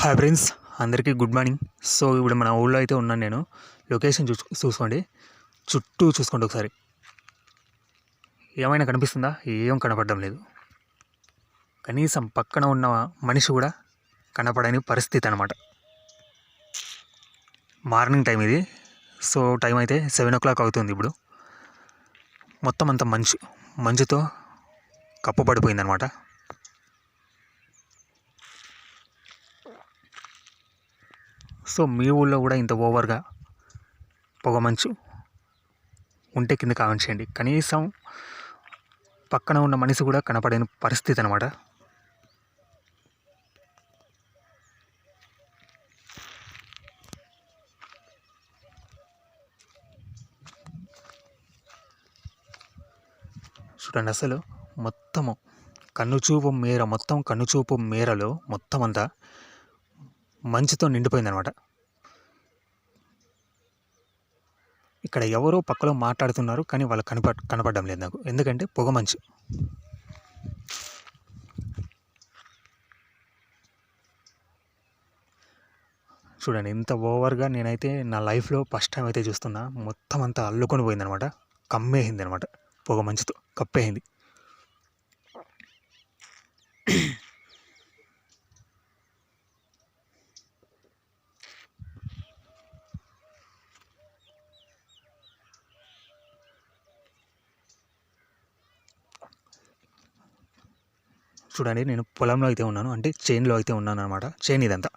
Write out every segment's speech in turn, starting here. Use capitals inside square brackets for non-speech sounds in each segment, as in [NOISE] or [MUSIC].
Hi friends అందరికీ good morning so ఇప్పుడు మన ఊళ్ళో అయితే ఉన్నాను నేను. లొకేషన్ చూ చూసుకోండి. చుట్టూ చూసుకోండి ఒకసారి. ఏమైనా కనిపిస్తుందా? ఏం కనపడడం లేదు. కనీసం పక్కన ఉన్న మనిషి కూడా కనపడని పరిస్థితి అనమాట మార్నింగ్ టైం ఇది. సో టైం అయితే సెవెన్ ఓ క్లాక్ అవుతుంది ఇప్పుడు. మొత్తం అంత మంచు మంచుతో కప్పబడిపోయిందనమాట సో మీ ఊళ్ళో కూడా ఇంత ఓవర్గా పొగ మంచు ఉంటే కింద కామెంట్ చేయండి. కనీసం పక్కన ఉన్న మనిషి కూడా కనపడని పరిస్థితి అనమాట చూడండి అసలు మొత్తము కన్నుచూపు మేర మొత్తం కన్నుచూపు మేరలో మొత్తం అంతా మంచుతో నిండిపోయిందనమాట. ఇక్కడ ఎవరో పక్కలో మాట్లాడుతున్నారు కానీ వాళ్ళు కనప కనపడడం లేదు నాకు. ఎందుకంటే పొగ మంచు. చూడండి ఇంత ఓవర్గా నేనైతే నా లైఫ్లో ఫస్ట్ టైం అయితే చూస్తున్నా. మొత్తం అంతా అల్లుకొని పోయిందనమాట. కమ్మేసింది అనమాట పొగ మంచుతో కప్పేసింది. చూడండి నేను పొలంలో అయితే ఉన్నాను. అంటే చైన్లో అయితే ఉన్నాను అనమాట చైన్ ఇదంతా.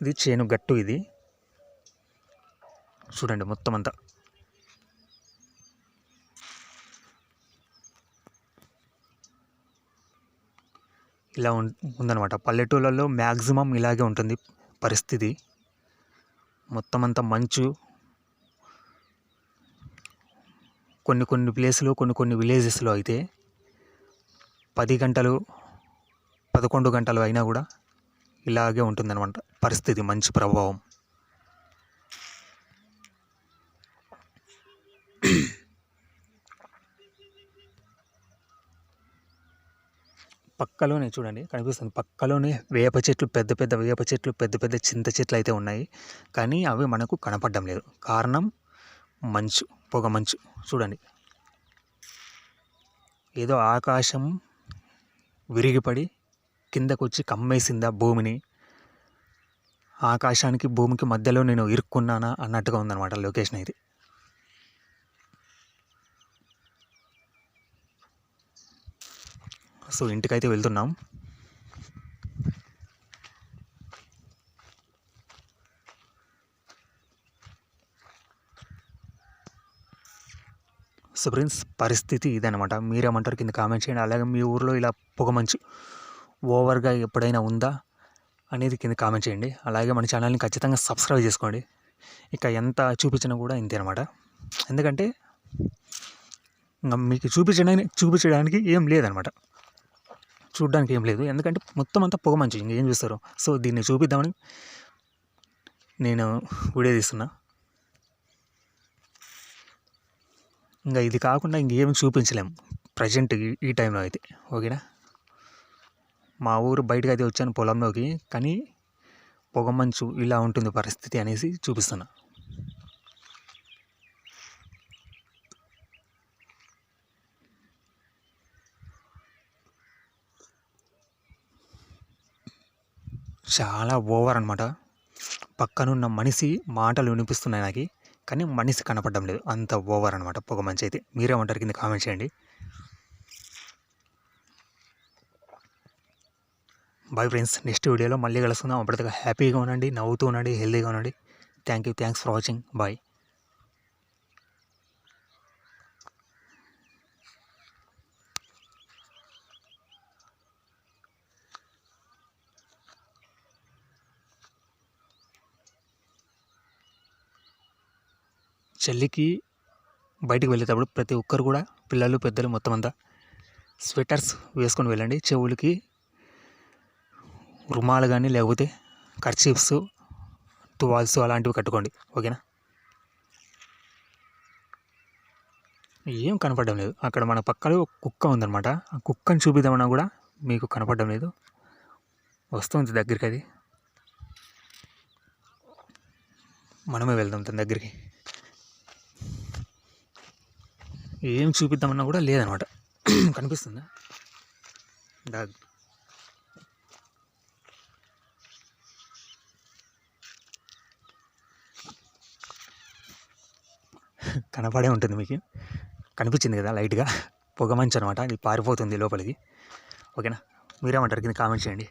ఇది చేను గట్టు ఇది. చూడండి మొత్తం అంతా. ఇలా ఉం ఉందన్నమాట. పల్లెటూళ్ళల్లో మ్యాక్సిమం ఇలాగే ఉంటుంది పరిస్థితి. మొత్తం అంతా మంచు కొన్ని కొన్ని ప్లేస్లో కొన్ని కొన్ని విలేజెస్లో అయితే పది గంటలు పదకొండు గంటలు అయినా కూడా ఇలాగే ఉంటుందన్నమాట పరిస్థితి మంచి ప్రభావం. పక్కలోనే చూడండి కనిపిస్తుంది. పక్కలోనే వేప చెట్లు పెద్ద పెద్ద వేప చెట్లు పెద్ద పెద్ద చింత చెట్లు అయితే ఉన్నాయి. కానీ అవి మనకు కనపడడం లేదు. కారణం మంచు. పొగ మంచు. చూడండి. ఏదో ఆకాశం విరిగిపడి కిందకు వచ్చి కమ్మేసిందా భూమిని. ఆకాశానికి భూమికి మధ్యలో నేను ఇరుక్కున్నానా అన్నట్టుగా ఉందన్నమాట లొకేషన్ ఇది. సో ఇంటికైతే వెళ్తున్నాం. సో ఫ్రెండ్స్ పరిస్థితి ఇదనమాట మీరేమంటారు? కింద కామెంట్ చేయండి. అలాగే మీ ఊర్లో ఇలా పొగ మంచు ఓవర్గా ఎప్పుడైనా ఉందా అనేది కింద కామెంట్ చేయండి. అలాగే మన ఛానల్ని ఖచ్చితంగా సబ్స్క్రైబ్ చేసుకోండి. ఇక ఎంత చూపించినా కూడా ఇంతే అనమాట ఎందుకంటే మీకు చూపించడానికి చూపించడానికి ఏం లేదనమాట చూడడానికి ఏం లేదు. ఎందుకంటే మొత్తం అంతా పొగ మంచు. ఇంకేం చూస్తారు? సో దీన్ని చూపిద్దామని నేను వీడియో తీస్తున్నా. ఇంకా ఇది కాకుండా ఇంకేమి చూపించలేం. ప్రజెంట్ ఈ టైంలో అయితే. ఓకేనా మా ఊరు బయటకు అయితే వచ్చాను పొలంలోకి. కానీ పొగమంచు ఇలా ఉంటుంది పరిస్థితి అనేసి చూపిస్తున్నా. చాలా ఓవర్ అనమాట పక్కనున్న మనిషి మాటలు వినిపిస్తున్నాయి నాకు. కానీ మనిషి కనపడడం లేదు. అంత ఓవర్ అనమాట పొగ మంచి అయితే. మీరేమంటారు? కింద కామెంట్ చేయండి. బాయ్ ఫ్రెండ్స్ నెక్స్ట్ వీడియోలో మళ్ళీ కలుసుకుందాం. అప్పటిదాకా హ్యాపీగా ఉండండి నవ్వుతూ ఉండండి హెల్తీగా ఉండండి. Thank you thanks for watching bye చలికి బయటికి వెళ్ళేటప్పుడు ప్రతి ఒక్కరు కూడా పిల్లలు పెద్దలు మొత్తం అంతా స్వెటర్స్ వేసుకొని వెళ్ళండి. చెవులకి రుమాలు కానీ లేకపోతే కర్చీఫ్స్ టువాల్స్ అలాంటివి కట్టుకోండి. ఓకేనా? ఏం కనపడడం లేదు. అక్కడ మన పక్కలో ఒక కుక్క ఉందన్నమాట. ఆ కుక్కని చూపిద్దామన్నా కూడా మీకు కనపడడం లేదు. వస్తుంది దగ్గరికి అది మనమే వెళ్దాం తన దగ్గరికి. ఏం చూపిద్దామన్నా కూడా లేదనమాట. [CLEARS THROAT] కనిపిస్తుందా? డాగ్. [LAUGHS] కనపడే ఉంటుంది మీకు. కనిపించింది కదా లైట్గా. పొగ మంచు అనమాట ఇది పారిపోతుంది లోపలికి. ఓకేనా? మీరేమంటారు? కింద కామెంట్ చేయండి.